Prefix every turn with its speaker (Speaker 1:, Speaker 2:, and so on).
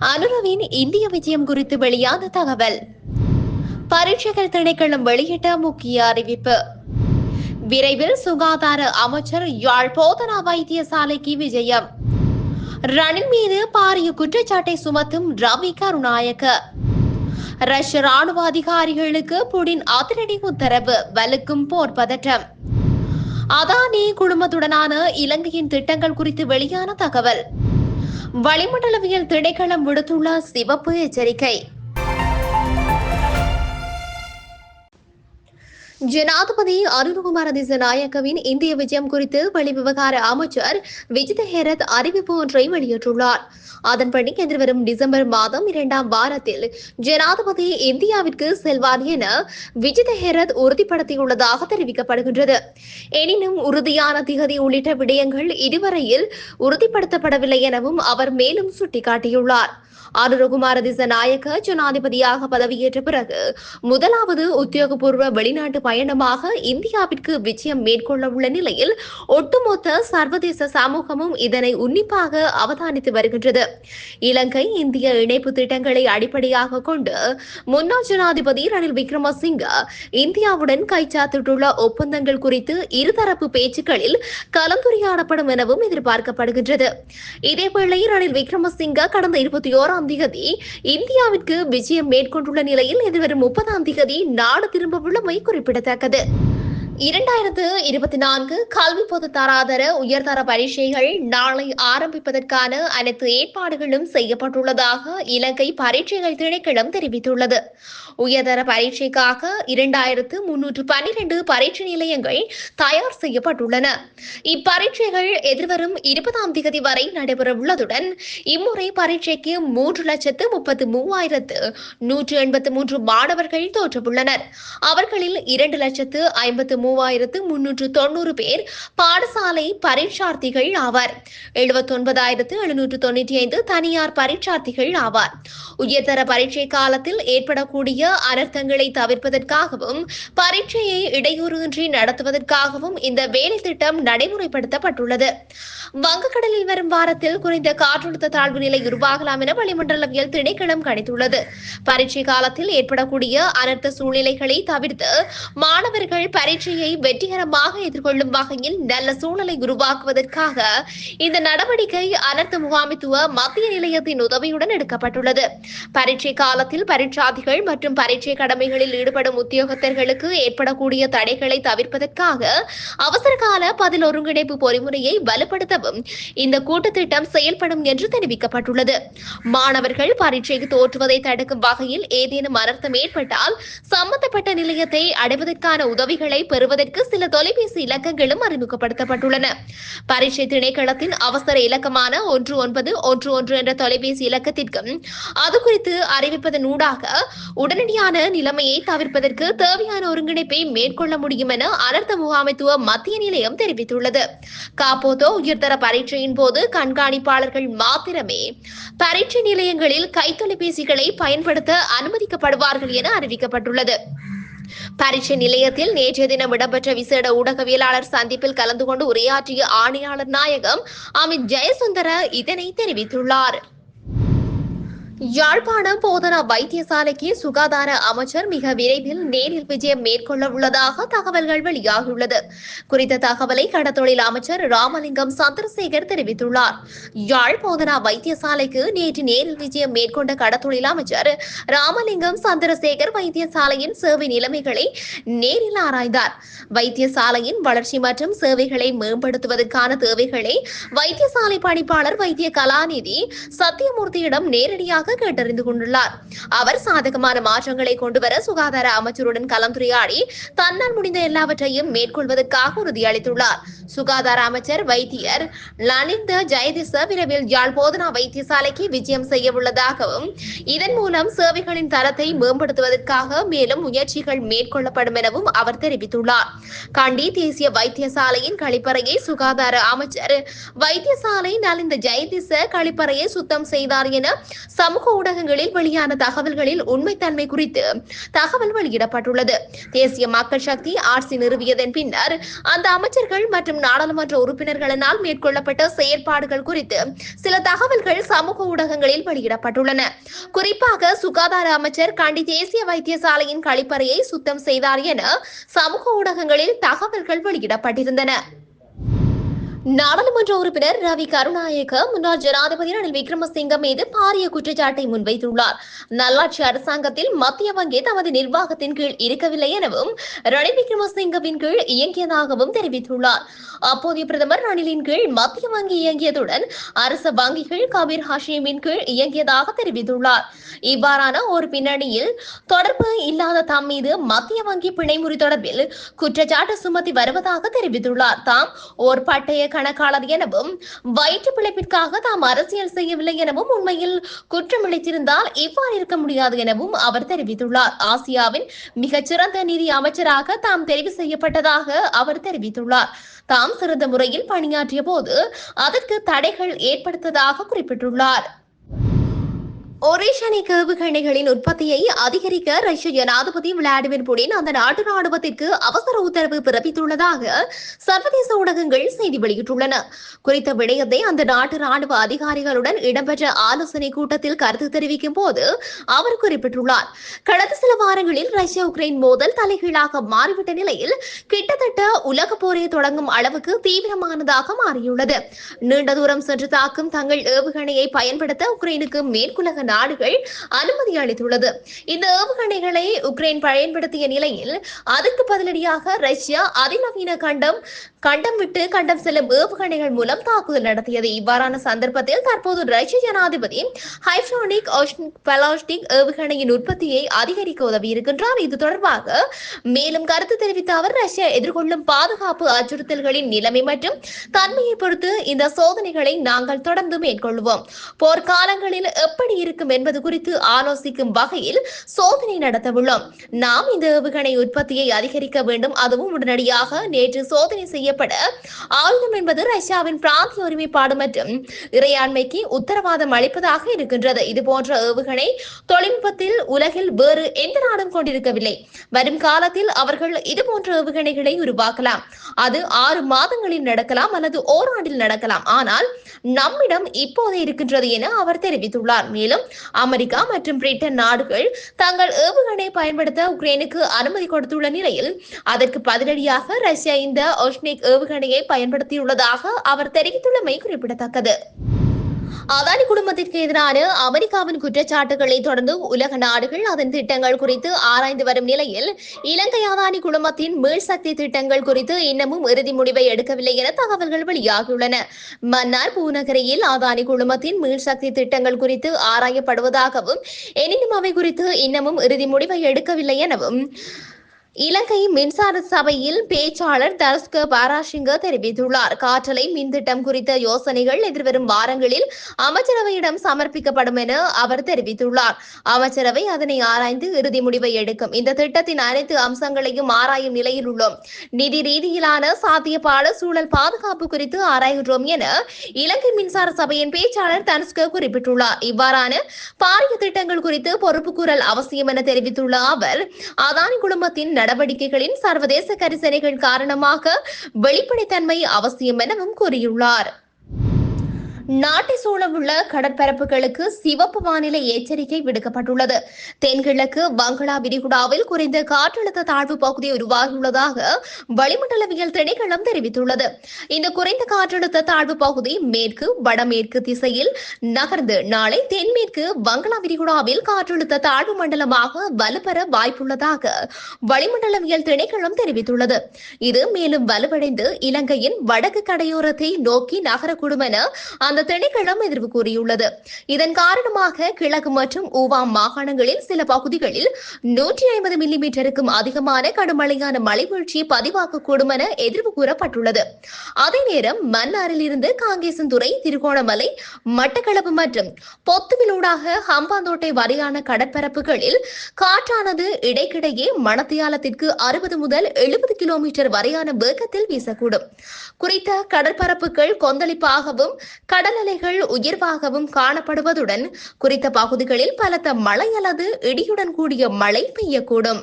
Speaker 1: அனுரவின் இந்திய விஜயம் குறித்து வெளியான தகவல். பரீட்சைகள் திணைக்களம் வெளியிட்ட முக்கிய அறிவிப்பு. விரைவில் சுகாதார அமைச்சர் யாழ் போதனா வைத்தியசாலைக்கு விஜயம். ரணில் மீது பாரிய குற்றச்சாட்டை சுமத்தும் ரவி கருணாயக்க. ரஷ்ய ராணுவ அதிகாரிகளுக்கு புடின் அதிரடி உத்தரவு வலுக்கும் போர் பதற்றம். அதானி குழுமத்துடனான இலங்கையின் திட்டங்கள் குறித்து வெளியான தகவல். வளிமண்டலவியல் திணைக்களம் விடுத்துள்ள சிவப்பு எச்சரிக்கை. ஜனாதிபதி அருண்குமார திசநாயக்கவின் இந்திய விஜயம் குறித்து வெளிவிவகார அமைச்சர் விஜித ஹேரத் அறிவிப்பு ஒன்றை வெளியிட்டுள்ளார். அதன்படி எதிர்வரும் டிசம்பர் மாதம் இரண்டாம் வாரத்தில் ஜனாதிபதி இந்தியாவிற்கு செல்வார் என விஜித ஹேரத் உறுதிப்படுத்தியுள்ளதாக தெரிவிக்கப்படுகின்றது. எனினும் உறுதியான திகதி உள்ளிட்ட விடயங்கள் இதுவரையில் உறுதிப்படுத்தப்படவில்லை எனவும் அவர் மேலும் சுட்டிக்காட்டியுள்ளார். அனுரகுமார திசநாயக்க ஜனாதிபதியாக பதவியேற்ற பிறகு முதலாவது உத்தியோகபூர்வ வெளிநாட்டு பயணமாக இந்தியாவிற்கு விஜயம் மேற்கொள்ள உள்ள நிலையில் ஒட்டுமொத்த சர்வதேச சமூகமும் இதனை உன்னிப்பாக அவதானித்து வருகின்றது. இலங்கை இந்திய இணைப்பு திட்டங்களை அடிப்படையாக கொண்டு முன்னாள் ஜனாதிபதி ரணில் விக்ரமசிங்க இந்தியாவுடன் கைச்சாத்திட்டுள்ள ஒப்பந்தங்கள் குறித்து இருதரப்பு பேச்சுக்களில் கலந்துரையாடப்படும் எனவும் எதிர்பார்க்கப்படுகின்றது. இதேவேளை ரணில் விக்ரமசிங்க கடந்த இருபத்தி ஓராம் தேதி இந்தியாவிற்கு விஜயம் மேற்கொண்டுள்ள நிலையில் எதிர்வரும் முப்பதாம் தேதி நாடு திரும்ப உள்ளமை குறிப்பிடத்தக்கது இரண்டாயிரத்து இருபத்தி நான்கு கல்வி பொது தராதர உயர்தர பரீட்சைகள் நாளை ஆரம்பிப்பதற்கான அனைத்து ஏற்பாடுகளும் செய்யப்பட்டுள்ளதாக இலங்கை பரீட்சைகள் திணைக்களம் தெரிவித்துள்ளது. உயர்தர பரீட்சைக்காக இரண்டாயிரத்து முன்னூற்று பன்னிரண்டு பரீட்சை நிலையங்கள் தயார் செய்யப்பட்டுள்ளன. இப்பரீட்சைகள் எதிர்வரும் இருபதாம் தேதி வரை நடைபெறவுள்ளதுடன் இம்முறை பரீட்சைக்கு மூன்று லட்சத்து முப்பத்து மூவாயிரத்து நூற்று எண்பத்து மூன்று மாணவர்கள் தோற்றவுள்ளனர் அவர்களில் இரண்டு லட்சத்து ஐம்பத்து மூவாயிரத்து முன்னூற்று தொண்ணூறு பேர் பாடசாலை பரீட்சார்த்திகள் ஆவார். எழுபத்தொன்பதாயிரத்து எழுநூற்று தொண்ணூற்றி ஐந்து தனியார் பரீட்சார்த்திகள் ஆவார். உயர்தர பரீட்சை காலத்தில் ஏற்படக்கூடிய அனர்த்தங்களை தவிர்ப்பதற்காகவும் பரீட்சையை இடையூறின்றி நடத்துவதற்காகவும் இந்த வேலை திட்டம் நடைமுறைப்படுத்தப்பட்டுள்ளது. வங்கக்கடலில் வரும் வாரத்தில் குறைந்த காற்றழுத்த தாழ்வு நிலை உருவாகலாம் என வளிமண்டலவியல் திணைக்களம் கணித்துள்ளது. பரீட்சை காலத்தில் ஏற்படக்கூடிய அனர்த்த சூழ்நிலைகளை தவிர்த்து மாணவர்கள் பரீட்சையை வெற்றிகரமாக எதிர்கொள்ளும் வகையில் நல்ல சூழலை உருவாக்குவதற்காக இந்த நடவடிக்கை அனர்த்த முகாமித்துவ மத்திய நிலையத்தின் உதவியுடன் எடுக்கப்பட்டுள்ளது. பரீட்சை காலத்தில் பரீட்சாதிகள் மற்றும் பரீட்சை கடமைகளில் ஈடுபடும் உத்தியோகத்தர்களுக்கு ஏற்படக்கூடிய தடைகளை தவிர்ப்பதற்காக அவசரகால பதில் ஒருங்கிணைப்பு பொறிமுறையை வலுப்படுத்தவும் இந்த கூட்டுத்திட்டம் செயல்படும் என்று தெரிவிக்கப்பட்டுள்ளது. மாணவர்கள் பரீட்சைக்கு தோற்றுவதை தடுக்கும் வகையில் ஏதேனும் அனர்த்தம் ஏற்பட்டால் சம்பந்தப்பட்ட நிலையத்தை அடைவதற்கான உதவிகளை பெறுவதற்கு சில தொலைபேசி இலக்கங்களும் அறிமுகப்படுத்தப்பட்டுள்ளன. பரீட்சை திணைக்களத்தின் அவசர இலக்கமான ஒன்று ஒன்பது ஒன்று ஒன்று என்ற தொலைபேசி இலக்கத்திற்கும் அது குறித்து அறிவிப்பதன் ஊடாக உடனடியான நிலைமையை தவிர்ப்பதற்கு தேவையான ஒருங்கிணைப்பை மேற்கொள்ள முடியும் என அனர்த்த முகாமைத்துவ மத்திய நிலையம் தெரிவித்துள்ளது. காப்போதோ உயர்தர பரீட்சையின் போது கண்காணிப்பாளர்கள் மாத்திரமே பரீட்சை நிலையங்களில் கைத்தொலைபேசிகளை பயன்படுத்த அனுமதிக்கப்படுவார்கள் என அறிவிக்கப்பட்டுள்ளது. பரீட்சை நிலையத்தில் நேற்றைய தினம் இடம்பெற்ற விசேட ஊடகவியலாளர் சந்திப்பில் கலந்து கொண்டு உரையாற்றிய ஆணையாளர் நாயகம் அமித் ஜெயசுந்தர இதனை தெரிவித்துள்ளார். யாழ்ப்பாணம் போதனா வைத்தியசாலைக்கு சுகாதார அமைச்சர் மிக விரைவில் நேரில் விஜயம் மேற்கொள்ள உள்ளதாக தகவல்கள் வெளியாகியுள்ளது. குறித்த தகவலை கடத்தொழில் அமைச்சர் ராமலிங்கம் சந்திரசேகர் தெரிவித்துள்ளார். யாழ் போதனா வைத்தியசாலைக்கு நேற்று நேரில் விஜயம் மேற்கொண்ட கடத்தொழில் அமைச்சர் ராமலிங்கம் சந்திரசேகர் வைத்தியசாலையின் சேவை நிலைமைகளை நேரில் ஆராய்ந்தார். வைத்தியசாலையின் வளர்ச்சி மற்றும் சேவைகளை மேம்படுத்துவதற்கான தேவைகளை வைத்தியசாலை பணிப்பாளர் வைத்திய கலாநிதி சத்தியமூர்த்தியிடம் நேரடியாக கேட்டறிந்து கொண்டுள்ளார். அவர் சாதகமான மாற்றங்களை கொண்டுவர சுகாதார அமைச்சருடன் கலந்துரையாடி தன்னால் முடிந்த எல்லாவற்றையும் மேற்கொள்வதற்காக உறுதியளித்துள்ளார். சுகாதார அமைச்சர் வைத்தியர் லலிந்த ஜெயதிச விரைவில் யாழ் போதனா வைத்தியசாலைக்கு விஜயம் செய்ய உள்ளதாகவும் இதன் மூலம் சேவைகளின் தரத்தை மேம்படுத்துவதற்காக மேலும் முயற்சிகள் மேற்கொள்ளப்படும் எனவும் அவர் தெரிவித்துள்ளார். கண்டி தேசிய வைத்தியசாலையின் கழிப்பறையை சுகாதார அமைச்சர் வைத்தியசாலை நலிந்த ஜெயதிச கழிப்பறையை சுத்தம் செய்தார் என சமூக சமூக ஊடகங்களில் வெளியான தகவல்களில் உண்மைத்தன்மை குறித்து தகவல் வெளியிடப்பட்டுள்ளது. தேசிய மக்கள் சக்தி ஆட்சி நிறுவியதன் பின்னர் அந்த அமைச்சர்கள் மற்றும் நாடாளுமன்ற உறுப்பினர்களினால் மேற்கொள்ளப்பட்ட செயற்பாடுகள் குறித்து சில தகவல்கள் சமூக ஊடகங்களில் வெளியிடப்பட்டுள்ளன. குறிப்பாக சுகாதார அமைச்சர் கண்டி தேசிய வைத்தியசாலையின் கழிப்பறையை சுத்தம் செய்தார் என சமூக ஊடகங்களில் தகவல்கள் வெளியிடப்பட்டிருந்தன. நாடாளுமன்ற உறுப்பினர் ரவி கருணாயக்க முன்னாள் ஜனாதிபதி ரணில் விக்ரமசிங்க மீது பாரிய குற்றச்சாட்டை முன்வைத்துள்ளார். நல்லாட்சி அரசாங்கத்தில் மத்திய வங்கி தமது நிர்வாகத்தின் கீழ் இருக்கவில்லை எனவும் ரணில் விக்ரமசிங்கவின் கீழ் இயங்கியதாகவும் தெரிவித்துள்ளார். அப்போதைய பிரதமர் ரணிலின் கீழ் மத்திய வங்கி இயங்கியதுடன் அரசு வங்கிகள் கபீர் ஹாஷிமின் கீழ் இயங்கியதாக தெரிவித்துள்ளார். இவ்வாறான ஒரு பின்னணியில் தொடர்பு இல்லாத தம் மீது மத்திய வங்கி பிணைமுறி தொடர்பில் குற்றச்சாட்டு சுமத்தி வருவதாக தெரிவித்துள்ளார். தாம் ஓர் பட்டய கணக்காளர் எனவும் வயிற்று பிழைப்பிற்காக தாம் அரசியல் செய்யவில்லை எனவும் உண்மையில் குற்றமிழைத்திருந்தால் இவ்வாறு இருக்க முடியாது எனவும் அவர் தெரிவித்துள்ளார். ஆசியாவின் மிகச்சிறந்த நிதி அமைச்சராக தாம் தெரிவு செய்யப்பட்டதாக அவர் தெரிவித்துள்ளார். தாம் சிறந்த முறையில் பணியாற்றிய போது அதற்கு தடைகள் ஏற்படுத்ததாக குறிப்பிட்டுள்ளார். ஒரேஷனை கேவுகணைகளின் உற்பத்தியை அதிகரிக்க ரஷ்ய ஜனாதிபதி விளாடிமிர் புடின் அந்த நாட்டு ராணுவத்திற்கு அவசர உத்தரவு பிறப்பித்துள்ளதாக சர்வதேச ஊடகங்கள் செய்தி வெளியிட்டுள்ளன. குறித்த விடயத்தை அந்த நாட்டு ராணுவ அதிகாரிகளுடன் இடம்பெற்ற ஆலோசனை கூட்டத்தில் கருத்து தெரிவிக்கும் போது அவர் குறிப்பிட்டுள்ளார். கடந்த சில வாரங்களில் ரஷ்யா உக்ரைன் மோதல் தலைகீழாக மாறிவிட்ட நிலையில் கிட்டத்தட்ட உலக போரை தொடங்கும் அளவுக்கு தீவிரமானதாக மாறியுள்ளது. நீண்ட தூரம் சென்று தாக்கும் தங்கள் ஏவுகணையை பயன்படுத்த உக்ரைனுக்கு மேற்குலக நாடுகள் அனுமதி அளித்துள்ளது. இந்த ஏவுகணைகளை உக்ரைன் பயன்படுத்திய நிலையில் அதற்கு பதிலடியாக ரஷ்யா அதிநவீன கண்டம் கண்டம் விட்டு கண்டம் செல்லும் ஏவுகணைகள் மூலம் தாக்குதல் நடத்தியது. இவ்வாறான சந்தர்ப்பத்தில் தற்போது ரஷ்ய ஜனாதிபதி ஹைட்ரானிக் பலாஸ்டிக் ஏவுகணையின் உற்பத்தியை அதிகரிக்க உதவி இருக்கின்றார் இது தொடர்பாக மேலும் கருத்து தெரிவித்த அவர் ரஷ்யா எதிர்கொள்ளும் பாதுகாப்பு அச்சுறுத்தல்களின் நிலைமை மற்றும் தன்மையை பொறுத்து இந்த சோதனைகளை நாங்கள் தொடர்ந்து மேற்கொள்வோம். போர்க்காலங்களில் எப்படி இருக்கும் என்பது குறித்து ஆலோசிக்கும் வகையில் சோதனை நடத்தவுள்ளோம். நாம் இந்த ஏவுகணை உற்பத்தியை அதிகரிக்க வேண்டும். அதுவும் உடனடியாக நேற்று சோதனை செய்ய செய்யப்பட. ஆயுதம் என்பது ரஷ்யாவின் பிராந்திய ஒருமைப்பாடு மற்றும் இறையாண்மைக்கு உத்தரவாதம் அளிப்பதாக இருக்கின்றது. இது போன்ற ஏவுகணை தொழில்நுட்பத்தில் உலகில் வேறு எந்த நாடும் கொண்டிருக்கவில்லை. வரும் காலத்தில் அவர்கள் இது போன்ற ஏவுகணைகளை உருவாக்கலாம். அது ஆறு மாதங்களில் நடக்கலாம் அல்லது ஓராண்டில் நடக்கலாம். ஆனால் நம்மிடம் இப்போதே இருக்கின்றது என அவர் தெரிவித்துள்ளார். மேலும் அமெரிக்கா மற்றும் பிரிட்டன் நாடுகள் தங்கள் ஏவுகணை பயன்படுத்த உக்ரைனுக்கு அனுமதி கொடுத்துள்ள நிலையில் அதற்கு பதிலடியாக ரஷ்யா இந்த ஒஷ்னிக் ஏவுகணையை பயன்படுத்தியுள்ளதாக அவர் தெரிவித்துள்ளமை குறிப்பிடத்தக்கது. அதானி குடும்பத்திற்கு எதிரான அமெரிக்காவின் குற்றச்சாட்டுகளை தொடர்ந்து உலக நாடுகள் அதன் திட்டங்கள் குறித்து ஆராய்ந்து வரும் நிலையில் இலங்கை அதானி குடும்பத்தின் மீள்சக்தி திட்டங்கள் குறித்து இன்னமும் இறுதி முடிவை எடுக்கவில்லை என தகவல்கள் வெளியாகியுள்ளன. மன்னார் பூநகரியில் அதானி குழுமத்தின் மீள்சக்தி திட்டங்கள் குறித்து ஆராயப்படுவதாகவும் எனினும் அவை குறித்து இன்னமும் இறுதி முடிவை எடுக்கவில்லை எனவும் இலங்கை மின்சார சபையில் பேச்சாளர் தர்ஸ்க பாராசிங்க தெரிவித்துள்ளார். காற்றலை மின் திட்டம் குறித்த யோசனைகள் எதிர்வரும் வாரங்களில் அமைச்சரவையிடம் சமர்ப்பிக்கப்படும் என அவர் தெரிவித்துள்ளார். அமைச்சரவை அதனை ஆராய்ந்து இறுதி முடிவை எடுக்கும். இந்த திட்டத்தின் அனைத்து அம்சங்களையும் ஆராயும் நிலையில் உள்ளோம். நிதி ரீதியிலான சாத்தியப்பாடு சூழல் பாதுகாப்பு குறித்து ஆராய்கிறோம் என இலங்கை மின்சார சபையின் பேச்சாளர் தனுஷ்க குறிப்பிட்டுள்ளார். இவ்வாறான பாரிய திட்டங்கள் குறித்து பொறுப்புக்கூறல் அவசியம் என தெரிவித்துள்ள அவர் அதானி குடும்பத்தின் நடவடிக்கைகளின் சர்வதேச கரிசனைகள் காரணமாக வெளிப்படைத்தன்மை அவசியம் எனவும் கூறியுள்ளார். நாட்டை சூழவுள்ள கடற்பரப்புகளுக்கு சிவப்பு வானிலை எச்சரிக்கை விடுக்கப்பட்டுள்ளது. தென்கிழக்கு வங்களா விரிகுடாவில் குறைந்த காற்றழுத்த தாழ்வு பகுதி உருவாகியுள்ளதாக வளிமண்டலவியல் திணைக்களம் தெரிவித்துள்ளது. இந்த குறைந்த காற்றழுத்த தாழ்வு பகுதி மேற்கு வடமேற்கு திசையில் நகர்ந்து நாளை தென்மேற்கு வங்களா விரிகுடாவில் காற்றழுத்த தாழ்வு மண்டலமாக வலுப்பெற வாய்ப்புள்ளதாக வளிமண்டலவியல் திணைக்களம் தெரிவித்துள்ளது. இது மேலும் வலுவடைந்து இலங்கையின் வடக்கு கடையோரத்தை நோக்கி நகரக்கூடும் என அந்த கடந்த திணைக்களம் எதிர்வு கூறியுள்ளது. இதன் காரணமாக கிழக்கு மற்றும் ஊவாம் மாகாணங்களில் சில பகுதிகளில் நூற்றி ஐம்பது மில்லிமீட்டருக்கும் அதிகமான கடுமழையான மழைவீழ்ச்சி பதிவாகக்கூடும் என எதிர்வு கூறப்பட்டுள்ளது. அதே நேரம் மன்னாரில் இருந்து காங்கேசன்துறை திருகோணமலை மட்டக்களப்பு மற்றும் பொத்துவிலூடாக ஹம்பாந்தோட்டை வரையான கடற்பரப்புகளில் காற்றானது இடைக்கிடையே மணத்தியாலத்திற்கு அறுபது முதல் எழுபது கிலோமீட்டர் வரையான வேகத்தில் வீசக்கூடும். குறித்த கடற்பரப்புகள் கொந்தளிப்பாகவும் கட கடலலைகள் உயர்வாகவும் காணப்படுவதுடன் குறித்த பகுதிகளில் பலத்த மழை அல்லது இடியுடன் கூடிய மழை பெய்யக்கூடும்.